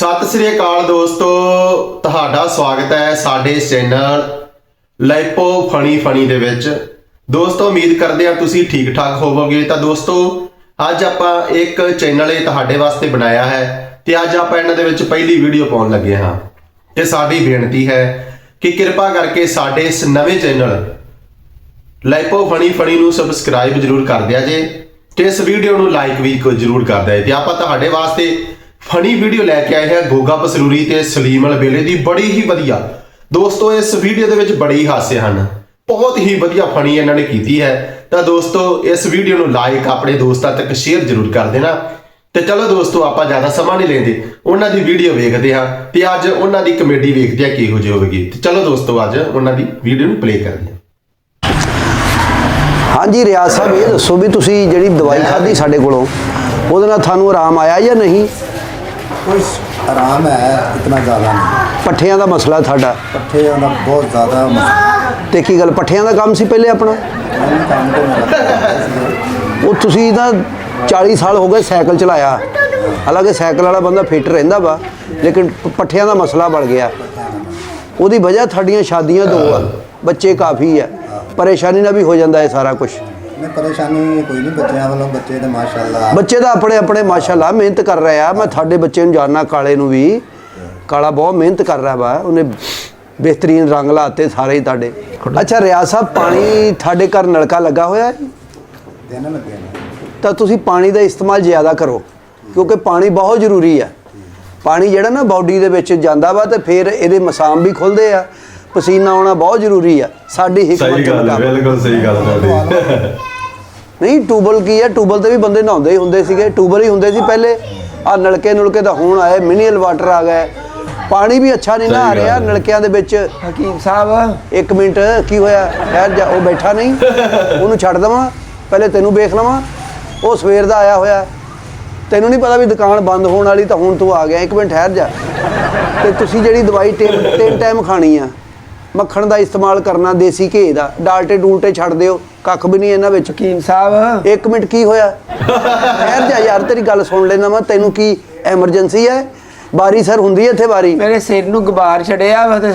ਸਤਿ ਸ੍ਰੀ ਅਕਾਲ ਦੋਸਤੋ, ਤੁਹਾਡਾ ਸਵਾਗਤ ਹੈ ਸਾਡੇ ਚੈਨਲ ਲਾਈਪੋ ਫਣੀ ਫਣੀ ਦੇ ਵਿੱਚ। ਦੋਸਤੋ, ਉਮੀਦ ਕਰਦੇ ਹਾਂ ਤੁਸੀਂ ਠੀਕ ਠਾਕ ਹੋਵੋਗੇ। ਤਾਂ ਦੋਸਤੋ, ਅੱਜ ਆਪਾਂ ਇੱਕ ਚੈਨਲ ਇਹ ਤੁਹਾਡੇ ਵਾਸਤੇ ਬਣਾਇਆ ਹੈ ਤੇ ਅੱਜ ਆਪਾਂ ਇਹਨਾਂ ਦੇ ਵਿੱਚ ਪਹਿਲੀ ਵੀਡੀਓ ਪਾਉਣ ਲੱਗੇ ਹਾਂ। ਤੇ ਸਾਡੀ ਬੇਨਤੀ ਹੈ ਕਿ ਕਿਰਪਾ ਕਰਕੇ ਸਾਡੇ ਇਸ ਨਵੇਂ ਚੈਨਲ ਲਾਈਪੋ ਫਣੀ ਫਣੀ ਨੂੰ ਸਬਸਕ੍ਰਾਈਬ ਜਰੂਰ ਕਰ ਦਿਆ ਜੇ ਤੇ ਇਸ ਵੀਡੀਓ ਨੂੰ ਲਾਈਕ ਵੀ ਜਰੂਰ ਕਰ ਦਿਆ ਜੇ। ਤੇ ਆਪਾਂ ਤੁਹਾਡੇ ਵਾਸਤੇ ਫਣੀ ਵੀਡੀਓ ਲੈ ਕੇ ਆਏ ਹਾਂ ਗੋਗਾ ਪਸਰੂਰੀ ਤੇ ਸਲੀਮ ਅਲਬੇਲੇ ਦੀ ਬੜੀ ਹੀ ਵਧੀਆ। ਦੋਸਤੋ ਇਸ ਵੀਡੀਓ ਦੇ ਵਿੱਚ ਬੜੀ ਹਾਸੇ ਹਨ। ਬਹੁਤ ਹੀ ਵਧੀਆ ਫਣੀ ਇਹਨਾਂ ਨੇ ਕੀਤੀ ਹੈ। ਤਾਂ ਦੋਸਤੋ ਇਸ ਵੀਡੀਓ ਨੂੰ ਲਾਈਕ ਆਪਣੇ ਦੋਸਤਾਂ ਤੱਕ ਸ਼ੇਅਰ ਜਰੂਰ ਕਰ ਦੇਣਾ। ਤੇ ਚਲੋ ਦੋਸਤੋ ਆਪਾਂ ਜ਼ਿਆਦਾ ਸਮਾਂ ਨਹੀਂ ਲੈਂਦੇ। ਉਹਨਾਂ ਦੀ ਵੀਡੀਓ ਵੇਖਦੇ ਹਾਂ ਤੇ ਅੱਜ ਉਹਨਾਂ ਦੀ ਕਮੇਡੀ ਵੇਖਦੇ ਹਾਂ ਕਿਹੋ ਜਿਹੀ ਹੋਵੇਗੀ ਤੇ ਚਲੋ ਦੋਸਤੋ ਅੱਜ ਉਹਨਾਂ ਦੀ ਵੀਡੀਓ ਨੂੰ ਪਲੇ ਕਰਦੇ ਹਾਂ। ਹਾਂਜੀ ਰਿਆਜ਼ ਸਾਹਿਬ ਇਹ ਦੱਸੋ ਵੀ ਤੁਸੀਂ ਜਿਹੜੀ ਦਵਾਈ ਖਾਧੀ ਸਾਡੇ ਕੋਲੋਂ ਉਹਦੇ ਨਾਲ ਤੁਹਾਨੂੰ ਆਰਾਮ ਆਇਆ ਜਾਂ ਨਹੀਂ? ਕੋਈ ਆਰਾਮ ਹੈ ਇਤਨਾ ਜ਼ਿਆਦਾ ਨਹੀਂ। ਪੱਠਿਆਂ ਦਾ ਮਸਲਾ ਤੁਹਾਡਾ? ਪੱਠਿਆਂ ਦਾ ਬਹੁਤ ਜ਼ਿਆਦਾ ਮਸਲਾ। ਤੇ ਕੀ ਗੱਲ ਪੱਠਿਆਂ ਦਾ ਕੰਮ ਸੀ ਪਹਿਲੇ ਆਪਣਾ? ਉਹ ਤੁਸੀਂ ਤਾਂ 40 ਸਾਲ ਹੋ ਗਏ ਸਾਈਕਲ ਚਲਾਇਆ। ਹਾਲਾਂਕਿ ਸਾਈਕਲ ਵਾਲਾ ਬੰਦਾ ਫਿੱਟ ਰਹਿੰਦਾ ਵਾ ਲੇਕਿਨ ਪੱਠਿਆਂ ਦਾ ਮਸਲਾ ਬਣ ਗਿਆ। ਉਹਦੀ ਵਜ੍ਹਾ ਤੁਹਾਡੀਆਂ ਸ਼ਾਦੀਆਂ ਦੋ ਆ। ਬੱਚੇ ਕਾਫੀ ਆ। ਪਰੇਸ਼ਾਨੀ ਨਾਲ ਵੀ ਹੋ ਜਾਂਦਾ ਹੈ ਸਾਰਾ ਕੁਝ ਨਹੀਂ ਪਰੇਸ਼ਾਨੀ ਕੋਈ ਨਹੀਂ ਬੱਚਿਆਂ ਵੱਲੋਂ ਬੱਚੇ ਤਾਂ ਮਾਸ਼ਾਅੱਲਾ। ਬੱਚੇ ਤਾਂ ਆਪਣੇ ਆਪਣੇ ਮਾਸ਼ਾਅੱਲਾ ਮਿਹਨਤ ਕਰ ਰਹੇ ਆ। ਮੈਂ ਤੁਹਾਡੇ ਬੱਚੇ ਨੂੰ ਜਾਣਨਾ ਕਾਲੇ ਨੂੰ ਵੀ। ਕਾਲਾ ਬਹੁਤ ਮਿਹਨਤ ਕਰ ਰਿਹਾ ਵਾ ਉਹਨੇ ਬਿਹਤਰੀਨ ਰੰਗ ਲਾਤੇ ਸਾਰੇ ਹੀ ਤੁਹਾਡੇ। ਅੱਛਾ ਰਿਆ ਸਾਹਿਬ ਪਾਣੀ ਤੁਹਾਡੇ ਘਰ ਨਲਕਾ ਲੱਗਾ ਹੋਇਆ ਹੈ? ਦੇਣਾ ਲੱਗਿਆ ਤਾਂ ਤੁਸੀਂ ਪਾਣੀ ਦਾ ਇਸਤੇਮਾਲ ਜ਼ਿਆਦਾ ਕਰੋ ਕਿਉਂਕਿ ਪਾਣੀ ਬਹੁਤ ਜ਼ਰੂਰੀ ਹੈ ਪਾਣੀ ਜਿਹੜਾ ਨਾ ਬਾਡੀ ਦੇ ਵਿੱਚ ਜਾਂਦਾ ਵਾ ਤੇ ਫਿਰ ਇਹਦੇ ਮਸਾਮ ਵੀ ਖੁੱਲਦੇ ਆ। ਪਸੀਨਾ ਆਉਣਾ ਬਹੁਤ ਜ਼ਰੂਰੀ ਆ। ਸਾਡੀ ਹਕਮਤ ਸਹੀ ਗੱਲ ਹੈ ਮੁਤਾਬਕ ਬਿਲਕੁਲ ਸਹੀ ਗੱਲ ਤੁਹਾਡੀ। ਨਹੀਂ ਟੂਬਲ ਕੀ ਹੈ? ਟੂਬਲ ਤੇ ਵੀ ਬੰਦੇ ਨਹਾਉਂਦੇ ਹੀ ਹੁੰਦੇ ਸੀਗੇ। ਟੂਬਲ ਹੀ ਹੁੰਦੇ ਸੀ ਪਹਿਲੇ। ਆ ਨਲਕੇ ਨੁਲਕੇ ਤਾਂ ਹੁਣ ਆਏ ਮਿਨੀਅਲ ਵਾਟਰ ਆ ਗਏ। ਪਾਣੀ ਵੀ ਅੱਛਾ ਨਹੀਂ ਨਾ ਆ ਸਹੀ ਰਿਹਾ ਹੈ। ਨਲਕਿਆਂ ਦੇ ਵਿੱਚ। ਹਕੀਮ ਸਾਹਿਬ। ਇੱਕ ਮਿੰਟ ਕੀ ਹੋਇਆ? ਠਹਿਰ ਜਾ ਉਹ ਬੈਠਾ ਨਹੀਂ। ਉਹਨੂੰ ਛੱਡ ਦਵਾਂ। ਪਹਿਲੇ ਤੈਨੂੰ ਵੇਖ ਲਵਾਂ। ਉਹ ਸਵੇਰ ਦਾ ਆਇਆ ਹੋਇਆ। ਤੈਨੂੰ ਨਹੀਂ ਪਤਾ ਵੀ ਦੁਕਾਨ ਬੰਦ ਹੋਣ ਵਾਲੀ ਤਾਂ ਹੁਣ ਤੂੰ ਆ ਗਿਆ। ਇੱਕ ਮਿੰਟ ਠਹਿਰ ਜਾ। ਤੇ ਤੁਸੀਂ ਜਿਹੜੀ ਦਵਾਈ ਟਾਈਮ ਤਿੰਨ ਟਾਈਮ ਖਾਣੀ ਆ ਮੱਖਣ ਦਾ ਇਸਤੇਮਾਲ ਕਰਨਾ ਦੇਸੀ ਘੇ ਦਾ। ਡਾਲਟੇ ਡੂਲਟੇ ਛੱਡ ਦਿਓ ਕੱਖ ਵੀ ਨਹੀਂ ਇਹਨਾਂ ਵਿੱਚ। ਕੀਮ ਸਾਹਿਬ। 1 ਮਿੰਟ ਕੀ ਹੋਇਆ? ਖੈਰ ਜਾ ਯਾਰ ਤੇਰੀ ਗੱਲ ਸੁਣ ਲੈਣਾ ਮੈਂ ਤੈਨੂੰ ਕੀ ਐਮਰਜੈਂਸੀ ਹੈ? ਬਾਰੀ ਸਰ ਹੁੰਦੀ ਇੱਥੇ ਬਾਰੀ ਮੇਰੇ ਸਿਰ ਨੂੰ ਗੁਬਾਰ ਛੜਿਆ ਵਾ ਤੇ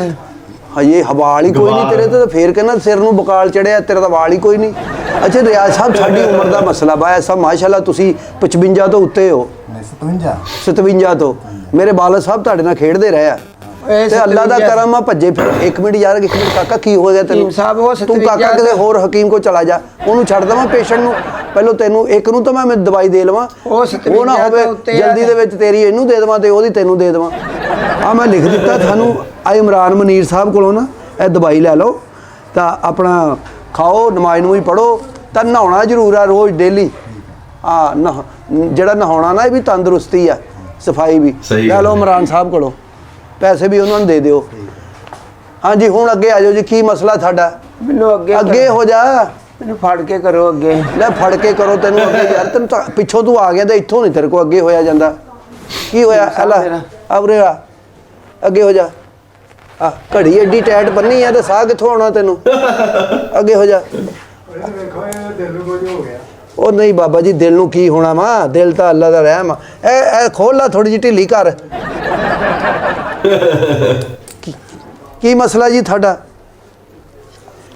ਹਜੇ ਹਵਾਲ ਹੀ ਕੋਈ ਨਹੀਂ ਤੇਰੇ ਤੇ ਫੇਰ ਕਹਿੰਦਾ ਸਿਰ ਨੂੰ ਬੁਕਾਲ ਚੜਿਆ ਤੇਰਾ ਤਾਂ ਵਾਲ ਹੀ ਕੋਈ ਨਹੀਂ। ਅੱਛਾ ਰਿਆਜ਼ ਸਾਹਿਬ ਸਾਡੀ ਉਮਰ ਦਾ ਮਸਲਾ ਬਾ ਐਸਾ ਮਾਸ਼ਾਅੱਲਾ ਤੁਸੀਂ 55 ਤੋਂ ਉੱਤੇ ਹੋ। 57 57 ਤੋਂ। ਮੇਰੇ ਬਾਲਾ ਸਾਹਿਬ ਤੁਹਾਡੇ ਨਾਲ ਖੇਡਦੇ ਰਹੇ ਆ। ਤੇ ਅੱਲਾ ਦਾ 57 ਕਰਮ ਆ ਭੱਜੇ ਫਿਰ। ਇੱਕ ਮਿੰਟ ਯਾਰ ਇੱਕ ਮਿੰਟ ਕਾਕਾ ਕੀ ਹੋ ਗਿਆ ਤੈਨੂੰ? ਸਾਹਿਬ, ਉਹ ਤੂੰ ਕਾਕਾ 57 ਕਿਤੇ ਹੋਰ ਹਕੀਮ ਕੋ ਚਲਾ ਜਾ। ਉਹਨੂੰ ਛੱਡ ਦਵਾਂ ਪੇਸ਼ੈਂਟ ਨੂੰ। ਪਹਿਲਾਂ ਤੈਨੂੰ ਇੱਕ ਨੂੰ ਤਾਂ ਮੈਂ ਦਵਾਈ ਦੇ ਲਵਾਂ। ਉਹ ਨਾ 57 ਹੋਵੇ ਜਲਦੀ ਦੇ ਵਿੱਚ ਤੇਰੀ ਇਹਨੂੰ ਦੇ ਦੇਵਾਂ ਤੇ ਉਹਦੀ ਤੈਨੂੰ ਦੇ ਦੇਵਾਂ। ਆ ਮੈਂ ਲਿਖ ਦਿੱਤਾ ਤੁਹਾਨੂੰ ਆ ਇਮਰਾਨ ਮਨੀਰ ਸਾਹਿਬ ਕੋਲੋਂ ਨਾ ਇਹ ਦਵਾਈ ਲੈ ਲਓ। ਤਾਂ ਆਪਣਾ ਖਾਓ ਨਮਾਜ਼ ਨੂੰ ਵੀ ਪੜੋ ਤਾਂ ਨਹਾਉਣਾ ਜ਼ਰੂਰ ਆ ਰੋਜ਼ ਡੇਲੀ। ਆ ਨਹ ਜਿਹੜਾ ਨਹਾਉਣਾ ਨਾ ਇਹ ਵੀ ਤੰਦਰੁਸਤੀ ਆ ਸਫ਼ਾਈ ਵੀ। ਲੈ ਲਓ। ਇਮਰਾਨ ਸਾਹਿਬ ਕੋਲੋਂ। ਪੈਸੇ ਵੀ ਉਹਨਾਂ ਨੂੰ ਦੇ ਦਿਓ। ਹਾਂਜੀ ਹੁਣ ਅੱਗੇ ਆ ਜਾਓ ਜੀ ਕੀ ਮਸਲਾ ਤੁਹਾਡਾ? ਮੈਨੂੰ ਅੱਗੇ ਅੱਗੇ ਹੋ ਜਾ। ਮੈਨੂੰ ਫੜ ਕੇ ਕਰੋ ਅੱਗੇ। ਲੈ ਫੜ ਕੇ ਕਰੋ ਤੈਨੂੰ ਅੱਗੇ। ਯਾਰ ਤੈਨੂੰ ਤਾਂ ਪਿੱਛੋਂ ਤੂੰ ਆ ਗਿਆ ਤੇ ਇੱਥੋਂ ਨਹੀਂ ਤੇਰੇ ਕੋ ਅੱਗੇ ਹੋਇਆ ਜਾਂਦਾ। ਕੀ ਹੋਇਆ? ਅੱਲਾ ਮੇਰਾ। ਅਬਰੇ ਆ। ਅੱਗੇ ਹੋ ਜਾ। ਆ ਘੜੀ ਐਡੀ ਟਾਈਟ ਬੰਨੀ ਆ ਤੇ ਸਾਹ ਕਿੱਥੋਂ ਆਉਣਾ ਤੈਨੂੰ? ਅੱਗੇ ਹੋ ਜਾ। ਉਹ ਨਹੀਂ ਬਾਬਾ ਜੀ ਦਿਲ ਨੂੰ ਕੀ ਹੋਣਾ ਵਾ? ਦਿਲ ਤਾਂ ਅੱਲਾ ਦਾ ਰਹਿਮ ਇਹ ਇਹ ਖੋਲ ਲਾ ਥੋੜੀ ਜਿਹੀ ਢਿੱਲੀ ਕਰ ਕੀ- ਕੀ ਮਸਲਾ ਜੀ ਤੁਹਾਡਾ?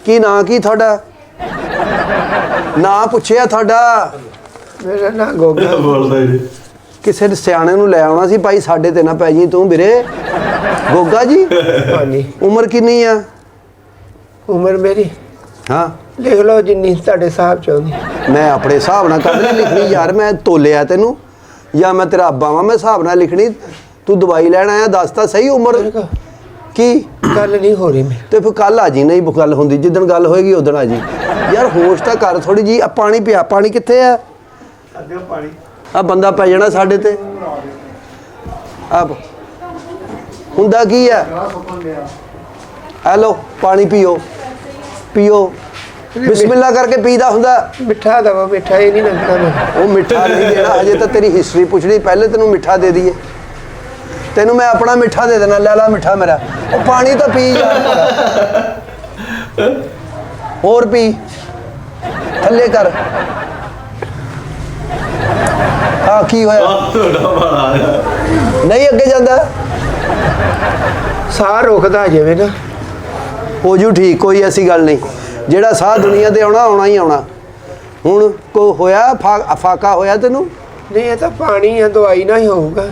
ਕੀ ਨਾਂ ਕੀ ਤੁਹਾਡਾ? ਨਾਂ ਪੁੱਛਿਆ ਤੁਹਾਡਾ? ਮੇਰਾ ਨਾ ਗੋਗਾ ਬੋਲਦਾ ਜੀ ਕਿਸੇ ਨੇ ਸਿਆਣੇ ਨੂੰ ਲੈ ਆਉਣਾ ਸੀ ਭਾਈ ਸਾਡੇ ਤੇ ਨਾ ਪੈ ਜੀ ਤੂੰ ਵੀਰੇ। ਗੋਗਾ ਜੀ ਹਾਂਜੀ। ਉਮਰ ਕਿੰਨੀ ਆ? ਉਮਰ ਮੇਰੀ? ਹਾਂ। ਲਿਖ ਲਓ ਜਿੰਨੀ ਤੁਹਾਡੇ ਸਾਹਿਬ ਚਾਹੁੰਦੀ ਮੈਂ ਆਪਣੇ ਹਿਸਾਬ ਨਾਲ ਕੱਢ ਨਹੀਂ ਲਿਖਣੀ ਯਾਰ ਮੈਂ ਤੋਲਿਆ ਤੈਨੂੰ। ਜਾਂ ਮੈਂ ਤੇਰਾ ਅੱਬਾ ਵਾਂ ਮੈਂ ਹਿਸਾਬ ਨਾਲ ਲਿਖਣੀ। ਤੂੰ ਦਵਾਈ ਲੈਣ ਆਇਆ ਦੱਸ ਤਾਂ ਸਹੀ ਉਮਰ। ਕੀ? ਗੱਲ ਨਹੀਂ ਹੋ ਰਹੀ ਮੇਰੀ। ਤੇ ਫਿਰ ਕੱਲ ਆ ਜੀ ਨਹੀਂ ਗੱਲ ਹੁੰਦੀ ਜਿੱਦਣ ਗੱਲ ਹੋਏਗੀ ਉਦਣ ਆ ਜੀ। ਯਾਰ ਹੋਸ਼ ਤਾਂ ਕਰ ਥੋੜੀ ਜੀ ਆ ਪਾਣੀ ਪਿਆ ਪਾਣੀ ਕਿੱਥੇ ਆ? ਆ ਬੰਦਾ ਪੈ ਜਾਣਾ ਸਾਡੇ ਤੇ। ਆ ਹੁੰਦਾ ਕੀ ਆ? ਹੈਲੋ ਪਾਣੀ ਪੀਓ। ਪੀਓ। ਬਿਸਮਿਲ੍ਲਾ ਕਰਕੇ ਪੀਦਾ ਹੁੰਦਾ। ਮਿੱਠਾ ਦਵਾ ਮਿੱਠਾ ਇਹ ਨਹੀਂ ਲੱਗਦਾ ਉਹ ਮਿੱਠਾ ਨਹੀਂ ਦੇਣਾ ਹਜੇ ਤਾਂ ਤੇਰੀ ਹਿਸਟਰੀ ਪੁੱਛਣੀ ਪਹਿਲੇ ਤੈਨੂੰ ਮਿੱਠਾ ਦੇ ਦਈਏ। ਤੈਨੂੰ ਮੈਂ ਆਪਣਾ ਮਿੱਠਾ ਦੇ ਦੇਣਾ ਲੈ ਲੈ ਮਿੱਠਾ ਮੇਰਾ। ਉਹ ਪਾਣੀ ਤਾਂ ਪੀ ਯਾਰ ਥੋੜ੍ਹਾ। ਹੋਰ ਪੀ। ਥੱਲੇ ਕਰ। ਆ ਕੀ ਹੋਇਆ? ਤੁਹਾਡਾ ਨਹੀਂ ਅੱਗੇ ਜਾਂਦਾ। ਸਾਹ ਰੁਕਦਾ ਜਿਵੇਂ ਨਾ। ਹੋ ਜੂ ਠੀਕ ਕੋਈ ਐਸੀ ਗੱਲ ਨਹੀਂ। ਜਿਹੜਾ ਸਾਹ ਦੁਨੀਆ ਤੇ ਆਉਣਾ ਆਉਣਾ ਹੀ ਆਉਣਾ। ਹੁਣ ਕੋ ਹੋਇਆ ਫਾ- ਫਾਕਾ ਹੋਇਆ ਤੈਨੂੰ? ਨਹੀਂ ਇਹ ਤਾਂ ਪਾਣੀ ਆ ਦਵਾਈ ਨਾਲ ਹੀ ਹੋਊਗਾ।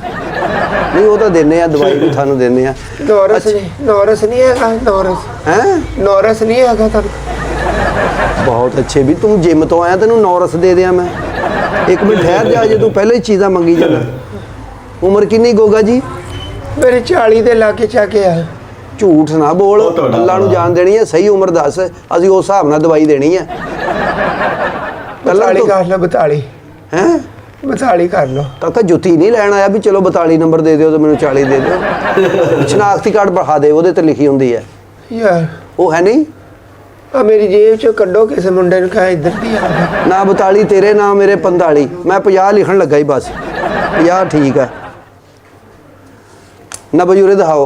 ਨਹੀਂ ਉਹ ਤਾਂ ਦਿੰਨੇ ਆ ਦਵਾਈ ਵੀ ਤੁਹਾਨੂੰ ਦਿੰਨੇ ਆ। ਨੋਰਸ ਨਹੀਂ ਨੋਰਸ ਨਹੀਂ ਹੈਗਾ ਨੋਰਸ। ਹੈ? ਨੋਰਸ ਨਹੀਂ ਹੈਗਾ ਤੁਹਾਨੂੰ। ਬਹੁਤ ਅੱਛੇ ਵੀ ਤੂੰ ਜਿਮ ਤੋਂ ਆਇਆ ਤੈਨੂੰ ਨੌਰਸ ਦੇ ਦਿਆਂ ਮੈਂ। ਇੱਕ ਮਿੰਟ ਠਹਿਰ ਜਾ ਜੇ ਤੂੰ ਪਹਿਲੇ ਹੀ ਚੀਜ਼ਾਂ ਮੰਗੀ ਜਾਂਦਾ। ਉਮਰ ਕਿੰਨੀ ਗੋਗਾ ਜੀ? ਮੇਰੇ 40 ਦੇ ਲਾਗੇ ਚਾ ਕੇ ਆ। ਝੂਠ ਨਾ ਬੋਲ ਉਹ ਤੁਹਾਡਾ ਅੱਲਾ ਨੂੰ ਜਾਣ ਦੇਣੀ ਹੈ ਸਹੀ ਉਮਰ ਦੱਸ। ਅਸੀਂ ਉਸ ਹਿਸਾਬ ਨਾਲ ਦਵਾਈ ਦੇਣੀ ਹੈ। ਪਹਿਲਾਂ 42 ਤੂੰ ਕਰ ਲਓ 42 ਹੈ? 42 ਕਰ ਲਓ ਕਾਕਾ ਜੁੱਤੀ ਨਹੀਂ ਲੈਣ ਆਇਆ ਵੀ ਚਲੋ 42 ਨੰਬਰ ਦੇ ਦਿਓ ਤੇ ਮੈਨੂੰ 40 ਦੇ ਦਿਓ। ਸ਼ਨਾਖਤੀ ਕਾਰਡ ਬਹਾ ਦੇ ਉਹਦੇ ਤੇ ਲਿਖੀ ਹੁੰਦੀ ਹੈ। ਯਾਰ ਉਹ ਹੈ ਨਹੀਂ? ਆ ਮੇਰੀ ਜੇਬ ਚੋਂ ਕੱਢੋ ਕਿਸੇ ਮੁੰਡੇ ਨੂੰ ਕਹਾ ਇੱਧਰ ਦੀ ਆ। ਨਾ 42 ਤੇਰੇ ਨਾ ਮੇਰੇ 45 ਮੈਂ 50 ਲਿਖਣ ਲੱਗਾ ਹੀ ਬਸ। 50 ਠੀਕ ਹੈ ਨਾ ਬਜੂਰੇ ਦਿਖਾਓ।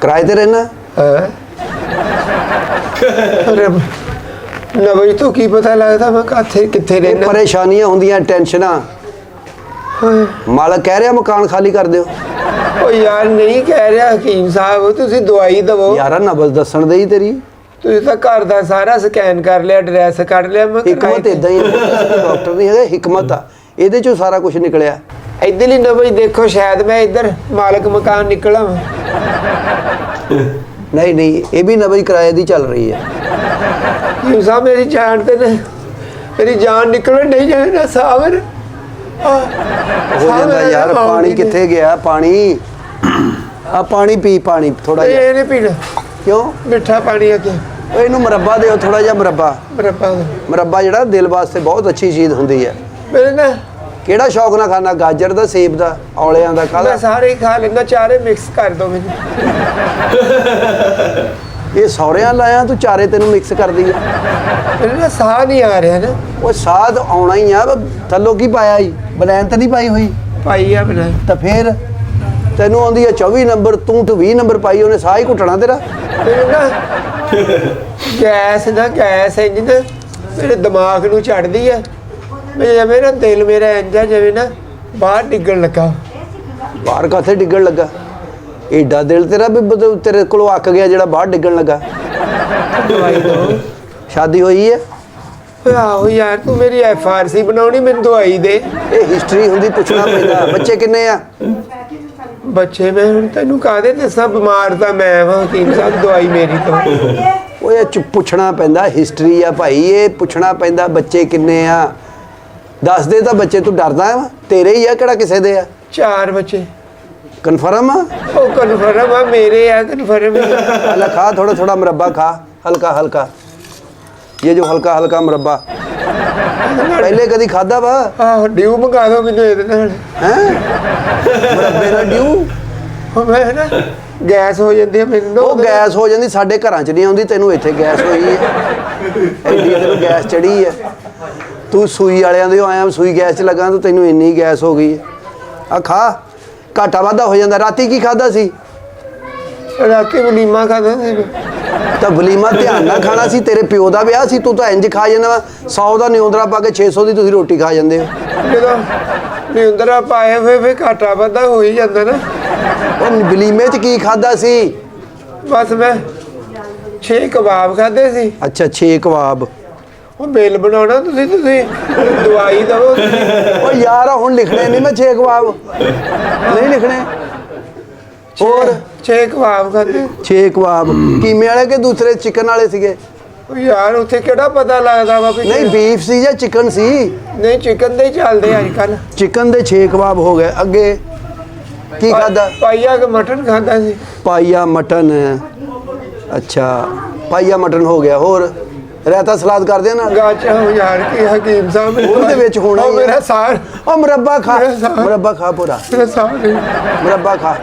ਕਿਰਾਏ ਤੇ ਰਹਿਣਾ ਹਾਂ? ਨਵਜ ਤੋਂ ਕੀ ਪਤਾ ਲੱਗਦਾ ਮੈਂ ਕਾਥੇ ਕਿੱਥੇ ਇਹ ਰਹਿਣਾ ਪਰੇਸ਼ਾਨੀਆਂ ਹੁੰਦੀਆਂ ਟੈਨਸ਼ਨਾਂ। ਮਾਲਕ ਕਹਿ ਰਿਹਾ ਮਕਾਨ ਖਾਲੀ ਕਰ ਦਿਓ। ਉਹ ਯਾਰ ਨਹੀਂ ਕਹਿ ਰਿਹਾ ਹਕੀਮ ਸਾਹਿਬ ਤੁਸੀਂ ਦਵਾਈ ਦਵੋ। ਯਾਰਾ ਨਬਜ਼ ਦੱਸਣ ਦੇ ਹੀ ਤੇਰੀ। ਤੁਸੀਂ ਤਾਂ ਘਰ ਦਾ ਸਾਰਾ ਸਕੈਨ ਕਰ ਲਿਆ ਐਡਰੈਸ ਕੱਢ ਲਿਆ ਮੈਂ ਹਕਮਤ ਇਦਾਂ ਹੀ ਹੈ ਡਾਕਟਰ ਨਹੀਂ ਹੈਗਾ ਹਕਮਤ ਆ। ਇਹਦੇ ਚੋਂ ਸਾਰਾ ਕੁਝ ਨਿਕਲਿਆ। ਇਧਰਲੀ ਨਵਜ ਦੇਖੋ ਸ਼ਾਇਦ ਮੈਂ ਇੱਧਰ ਮਾਲਕ ਮਕਾਨ ਨਿਕਲਾਂ ਨਹੀਂ ਨਹੀਂ ਇਹ ਵੀ ਨਬਜ਼ ਕਿਰਾਏ ਦੀ ਚੱਲ ਰਹੀ ਹੈ। ਹਕੀਮ ਸਾਹਿਬ ਮੇਰੀ ਜਾਨ ਤੇ ਨਾ ਮੇਰੀ ਜਾਨ ਨਿਕਲ ਨਹੀਂ ਜਾਣਾ ਸਾਵਰ। ਹੋ ਜਾਂਦਾ ਯਾਰ ਪਾਣੀ ਕਿੱਥੇ ਗਿਆ? ਪਾਣੀ। ਆ ਪਾਣੀ ਪੀ ਪਾਣੀ ਥੋੜਾ ਜਿਹਾ। ਇਹ ਨਹੀਂ ਪੀਣਾ। ਕਿਉਂ? ਮਿੱਠਾ ਪਾਣੀ ਅੱਗੇ। ਓ ਇਹਨੂੰ ਮੁਰੱਬਾ ਦਿਓ ਥੋੜਾ ਜਿਹਾ ਮੁਰੱਬਾ। ਬਰਪਾ ਮੁਰੱਬਾ ਜਿਹੜਾ ਦਿਲ ਵਾਸਤੇ ਬਹੁਤ ਅੱਛੀ ਚੀਜ਼ ਹੁੰਦੀ ਹੈ। ਮੇਰੇ ਨਾ ਕਿਹੜਾ ਸ਼ੌਕ ਨਾਲ ਖਾਣਾ? ਗਾਜਰ ਦਾ ਸੇਬ ਦਾ ਔਲਿਆਂ ਦਾ ਮੈਂ ਕਾਹਦਾ ਸਾਰੇ ਹੀ ਖਾ ਲੈਂਦਾ ਚਾਰੇ ਮਿਕਸ ਕਰ ਦੋ ਮੈਨੂੰ। ਇਹ ਸੌਰਿਆਂ ਲਾਇਆ ਤੂੰ ਚਾਰੇ ਤੈਨੂੰ ਮਿਕਸ ਕਰਦੀ ਹੈ ਮੇਰੇ ਨਾ ਸਾਹ ਨਹੀਂ ਆ ਰਿਹਾ ਨਾ। ਉਹ ਸਾਦ ਆਉਣਾ ਹੀ ਆ ਥੱਲੋਂ ਕੀ ਪਾਇਆ ਈ ਬਲੈਨ ਤਾਂ ਨਹੀਂ ਪਾਈ ਹੋਈ? ਪਾਈ ਆ ਬਣਾ ਤਾਂ ਫੇਰ ਤੈਨੂੰ ਆਉਂਦੀ ਹੈ 24 ਨੰਬਰ ਤੂੰ ਤਾਂ 20 ਨੰਬਰ ਪਾਈ ਉਹਨੇ ਸਾਹ ਹੀ ਘੁੱਟਣਾ ਤੇਰਾ। ਨਾ ਗੈਸ ਨਾ ਗੈਸ ਇੰਜ ਨਾ ਮੇਰੇ ਦਿਮਾਗ ਨੂੰ ਚੜਦੀ ਆ। ਮੇਰੇ ਮੇਰਾ ਦਿਲ ਮੇਰਾ ਇੰਜ ਜਿਵੇਂ ਨਾ ਬਾਹਰ ਡਿੱਗਣ ਲੱਗਾ। ਬਾਹਰ ਕਾਥੇ ਡਿੱਗਣ ਲੱਗਾ? ਏਡਾ ਦਿਲ ਤੇਰਾ ਵੀ ਬਦ- ਤੇਰੇ ਕੋਲੋਂ ਅੱਕ ਗਿਆ ਜਿਹੜਾ ਬਾਹਰ ਡਿੱਗਣ ਲੱਗਾ। ਦਵਾਈ ਦੋ। ਸ਼ਾਦੀ ਹੋਈ ਹੈ? ਓਏ ਆਹੋ ਯਾਰ ਤੂੰ ਮੇਰੀ ਐਫ ਆਰ ਸੀ ਬਣਾਉਣੀ ਮੈਨੂੰ ਦਵਾਈ ਦੇ। ਇਹ ਹਿਸਟਰੀ ਹੁੰਦੀ ਪੁੱਛਣਾ ਪੈਂਦਾ। ਬੱਚੇ ਕਿੰਨੇ ਆ? ਬੱਚੇ ਮੈਂ ਹੁਣ ਤੈਨੂੰ ਕਾਹਦੇ ਦੱਸਾਂ ਬਿਮਾਰ ਤਾਂ ਮੈਂ ਵਾਂ ਹਕੀਮ ਸਾਹਿਬ ਦਵਾਈ ਮੇਰੀ ਤੋਂ। ਉਹ ਇਹ ਚ ਪੁੱਛਣਾ ਪੈਂਦਾ ਹਿਸਟਰੀ ਆ ਭਾਈ ਇਹ ਪੁੱਛਣਾ ਪੈਂਦਾ ਬੱਚੇ ਕਿੰਨੇ ਆ। ਦੱਸਦੇ ਤਾਂ ਬੱਚੇ ਤੂੰ ਡਰਦਾ ਆ ਤੇਰੇ ਹੀ ਆ ਕਿਹੜਾ ਕਿਸੇ ਦੇ ਆ? ਚਾਰ ਬੱਚੇ। ਕਨਫਰਮ ਆ? ਉਹ ਕਨਫਰਮ ਆ ਮੇਰੇ ਆ ਕਨਫਰਮ ਹਲਾ ਖਾ ਥੋੜਾ ਥੋੜਾ ਮਰੱਬਾ ਖਾ ਹਲਕਾ ਹਲਕਾ। ਇਹ ਜੋ ਹਲਕਾ ਹਲਕਾ ਮਰੱਬਾ। ਪਹਿਲੇ ਕਦੀ ਖਾਦਾ ਵਾ? ਆਹ ਡਿਊ ਮੰਗਾ ਦੋ ਮੈਨੂੰ ਇਹਦੇ ਨਾਲ। ਹੈ? ਮਰੱਬੇ ਦਾ ਡਿਊ ਉਹ ਮੈਂ ਨਾ ਗੈਸ ਹੋ ਜਾਂਦੀ ਹੈ ਮੈਨੂੰ। ਉਹ ਗੈਸ ਹੋ ਜਾਂਦੀ ਸਾਡੇ ਘਰਾਂ 'ਚ ਨਹੀਂ ਆਉਂਦੀ ਤੈਨੂੰ ਇੱਥੇ ਗੈਸ ਹੋਈ ਹੈ ਐਡੀ ਤੈਨੂੰ ਗੈਸ ਚੜੀ ਹੈ ਤੂੰ ਸੂਈ ਵਾਲਿਆਂ ਦੇ ਆਇਆ ਸੂਈ ਗੈਸ 'ਚ ਲੱਗਾ ਤਾਂ ਤੈਨੂੰ ਇੰਨੀ ਗੈਸ ਹੋ ਗਈ ਆ ਖਾ ਘਾਟਾ ਵਾਧਾ ਹੋ ਜਾਂਦਾ। ਰਾਤੀ ਕੀ ਖਾਦਾ ਸੀ? ਰਾਤੀ ਵਲੀਮਾ ਖਾਦਾ ਸੀ। ਤਾਂ ਵਲੀਮਾ ਧਿਆਨ ਨਾਲ ਖਾਣਾ ਸੀ ਤੇਰੇ ਪਿਓ ਦਾ ਵਿਆਹ ਸੀ ਤੂੰ ਤਾਂ ਇੰਜ ਖਾ ਜਾਂਦਾ ਵਾ। 100 ਦਾ ਨਿਉਂਦਰਾ ਪਾ ਕੇ 600 ਦੀ ਤੁਸੀਂ ਰੋਟੀ ਖਾ ਜਾਂਦੇ ਹੋ। ਜਦੋਂ ਨਿੰਦਰਾ ਪਾਏ ਹੋਏ ਫੇ ਘਾਟਾ ਵਾਧਾ ਹੋ ਹੀ ਜਾਂਦਾ ਨਾ। ਉਹ ਵਲੀਮੇ 'ਚ ਕੀ ਖਾਦਾ ਸੀ? ਬਸ ਮੈਂ ਛੇ ਕਬਾਬ ਖਾਦੇ ਸੀ। ਅੱਛਾ 6 ਕਬਾਬ। ਉਹ ਬਿੱਲ ਬਣਾਉਣਾ ਤੁਸੀਂ ਤੁਸੀਂ। ਦਵਾਈ ਦਵੋ। ਉਹ ਯਾਰ ਹੁਣ ਲਿਖਣੇ ਨਹੀਂ ਮੈਂ 6 ਕਬਾਬ ਨਹੀਂ ਲਿਖਣੇ। ਹੋਰ? ਛੇ ਕਬਾਬ ਖਾਦੇ। 6 ਕਬਾਬ ਕੀਮੇ ਵਾਲੇ ਕਿ ਦੂਸਰੇ ਚਿਕਨ ਵਾਲੇ ਸੀਗੇ? ਉਹ ਯਾਰ ਉੱਥੇ ਕਿਹੜਾ ਪਤਾ ਲੱਗਦਾ ਵਾ ਵੀ ਨਹੀਂ ਬੀਫ ਸੀ ਜਾਂ ਚਿਕਨ ਸੀ? ਨਹੀਂ ਚਿਕਨ ਦੇ ਹੀ ਚੱਲਦੇ ਅੱਜ ਕੱਲ ਚਿਕਨ ਦੇ 6 ਕਬਾਬ ਹੋ ਗਏ। ਅੱਗੇ ਕੀ ਖਾਦਾ ਪਾਈਆ ਕੇ ਮਟਨ ਖਾਦਾ ਸੀ? ਪਾਈਆ ਮਟਨ। ਅੱਛਾ ਪਾਈਆ ਮਟਨ ਹੋ ਗਿਆ। ਹੋਰ? ਰਾਇਤਾ ਸਲਾਦ ਕਰਦੇ ਆ ਨਾ। ਗਾਚਾ ਹੋ ਯਾਰ ਕੀ ਹਕੀਮ ਸਾਹਿਬ ਉਹਦੇ ਵਿੱਚ ਹੋਣਾ ਉਹ। ਮੇਰਾ ਸਾਰ। ਉਹ ਮੁਰੱਬਾ ਖਾ ਮੁਰੱਬਾ ਖਾ ਪੂਰਾ। ਮੇਰਾ ਸਾਰ। ਮੁਰੱਬਾ ਖਾ।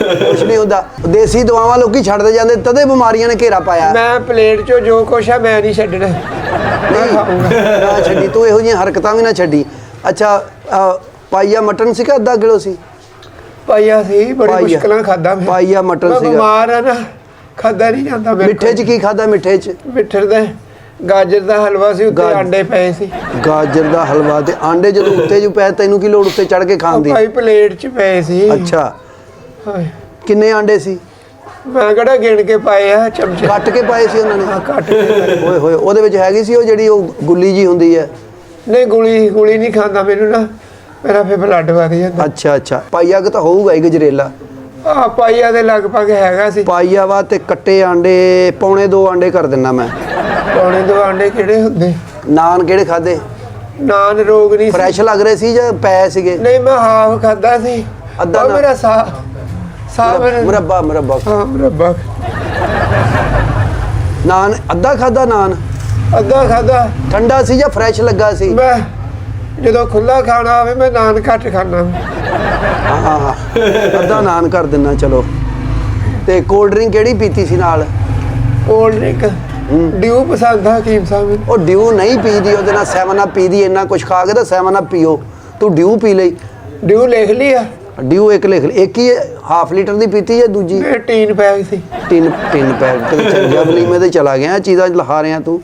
ਕੁਛ ਨਹੀਂ ਹੁੰਦਾ। ਦੇਸੀ ਦਵਾਵਾਂ ਲੋਕੀ ਛੱਡਦੇ ਜਾਂਦੇ ਤਦੇ ਬਿਮਾਰੀਆਂ ਨੇ ਘੇਰਾ ਪਾਇਆ। ਮੈਂ ਪਲੇਟ 'ਚੋਂ ਜੋ ਕੁਛ ਆ ਮੈਂ ਨਹੀਂ ਛੱਡਣਾ। ਨਾ ਛੱਡੀ। ਤੂੰ ਇਹੋ ਜਿਹੀਆਂ ਹਰਕਤਾਂ ਵੀ ਨਾ ਛੱਡੀ। ਅੱਛਾ ਪਾਈਆ ਮਟਨ ਸੀ ਕਿ ਅੱਧਾ ਕਿਲੋ ਸੀ? ਪਾਈਆ ਸੀ ਬੜੀ। ਮੁਸ਼ਕਲਾਂ ਖਾਦਾ ਮੈਂ। ਪਾਈਆ ਮਟਨ ਸੀਗਾ। ਬਿਮਾਰ ਆ ਨਾ ਖਾਦਾ ਨਹੀਂ ਜਾਂਦਾ ਮਿੱਠੇ 'ਚ ਕੀ ਖਾਦਾ ਮਿੱਠੇ 'ਚ। ਮਿੱਠੇ ਦੇ। ਗਾਜਰ ਦਾ ਹਲਵਾ ਸੀ ਉੱਤੇ ਗਾਜ- ਆਂਡੇ ਪਏ ਸੀ। ਗਾਜਰ ਦਾ ਹਲਵਾ ਤੇ ਆਂਡੇ ਜਦੋਂ ਉੱਤੇ ਜੂ ਪੈ ਤੈਨੂੰ ਕੀ ਲੋੜ ਉੱਤੇ ਚੜ ਕੇ ਖਾਣ ਦੀ? ਭਾਈ ਪਲੇਟ 'ਚ ਪਏ ਸੀ। ਅੱਛਾ। ਹਾਏ, ਕਿੰਨੇ ਆਂਡੇ ਸੀ? ਮੈਂ ਕਿਹੜਾ ਗਿਣ ਕੇ ਪਾਏ ਆ ਚਮਚੇ। ਕੱਟ ਕੇ ਪਾਏ ਸੀ ਉਹਨਾਂ ਨੇ? ਕੱਟ। ਓਏ ਹੋਏ ਉਹਦੇ ਵਿੱਚ ਹੈਗੀ ਸੀ ਉਹ ਜਿਹੜੀ ਉਹ ਗੁੱਲੀ ਜੀ ਹੁੰਦੀ ਹੈ? ਨਹੀਂ ਗੁਲੀ ਗੁਲੀ ਨਹੀਂ ਖਾਂਦਾ ਮੈਨੂੰ ਨਾ। ਮੇਰਾ ਫੇ ਬਲੱਡ ਵਧ ਜਾਂਦਾ। ਅੱਛਾ ਅੱਛਾ। ਪਾਈਆ ਕਿ ਤਾਂ ਹੋਊਗਾ ਹੀ ਗਜਰੇਲਾ। ਆ ਪਾਈਆ ਦੇ ਲਗਭਗ ਹੈਗਾ ਸੀ। ਪਾਈਆ ਵਾ ਤੇ ਕੱਟੇ ਆਂਡੇ ਪੌਣੇ ਦੋ ਆਂਡੇ ਕਰ ਦਿੰਨਾ ਮੈਂ। ਪੌਣੇ ਦੋ ਆਂਡੇ ਕਿਹੜੇ ਹੁੰਦੇ? ਨਾਨ ਕਿਹੜੇ ਖਾਦੇ? ਨਾਨ ਰੋਗ ਨਹੀਂ ਫਰੈਸ਼ ਲੱਗ ਰਹੇ ਸੀ ਜਾਂ ਪਏ ਸੀਗੇ? ਨਹੀਂ ਮੈਂ ਹਾਫ ਖਾਦਾ ਸੀ। ਅੱਧਾ ਮੇਰਾ ਸਾਹ ਸਾਹ ਮੇਰਾ ਮੁਰੱਬਾ ਮੁਰੱਬਾ। ਹਾਂ ਮੁਰੱਬਾ। ਨਾਨ ਅੱਧਾ ਖਾਦਾ ਨਾਨ? ਅੱਧਾ ਖਾਦਾ ਠੰਡਾ ਸੀ ਜਾਂ ਫਰੈਸ਼ ਲੱਗਾ ਸੀ? ਮੈਂ ਜਦੋਂ ਖੁੱਲਾ ਖਾਣਾ ਹੋਵੇ ਮੈਂ ਨਾਨ ਘੱਟ ਖਾਣਾ ਹਾਂ ਹਾਂ ਹਾਂ ਅੱਧਾ ਨਾਨ ਕਰ ਦਿੰਨਾ ਚਲੋ। ਤੇ ਕੋਲਡ ਡਰਿੰਕ ਕਿਹੜੀ ਪੀਤੀ ਸੀ ਨਾਲ? ਕੋਲਡ ਡਰਿੰਕ ਡਿਊ ਪਸੰਦ ਆ ਹਕੀਮ ਸਾਹਿਬ ਉਹ ਡਿਊ ਨਹੀਂ ਪੀਦੀ ਉਹਦੇ ਨਾਲ 7 ਅਪ ਪੀਦੀ ਇੰਨਾ ਕੁਝ ਖਾ ਕੇ ਤਾਂ 7 ਅਪ ਪੀਓ। ਤੂੰ ਡਿਊ ਪੀ ਲਈ। ਡਿਊ ਲਿਖ ਲਈ ਆ। ਡਿਊ ਇੱਕ ਲਿਖ ਲਈ। ਇੱਕ ਹੀ ਹਾਫ ਲੀਟਰ ਦੀ ਪੀਤੀ ਹੈ ਦੂਜੀ? ਇਹ ਟੀਨ ਪੈਕ ਸੀ। ਤਿੰਨ ਤਿੰਨ ਪੈਕ ਤੇ ਚੰਗਿਆ ਵਲੀਮੇ ਤੇ ਚਲਾ ਗਿਆ ਇਹ ਚੀਜ਼ਾਂ ਲਹਾ ਰਿਆ ਤੂੰ।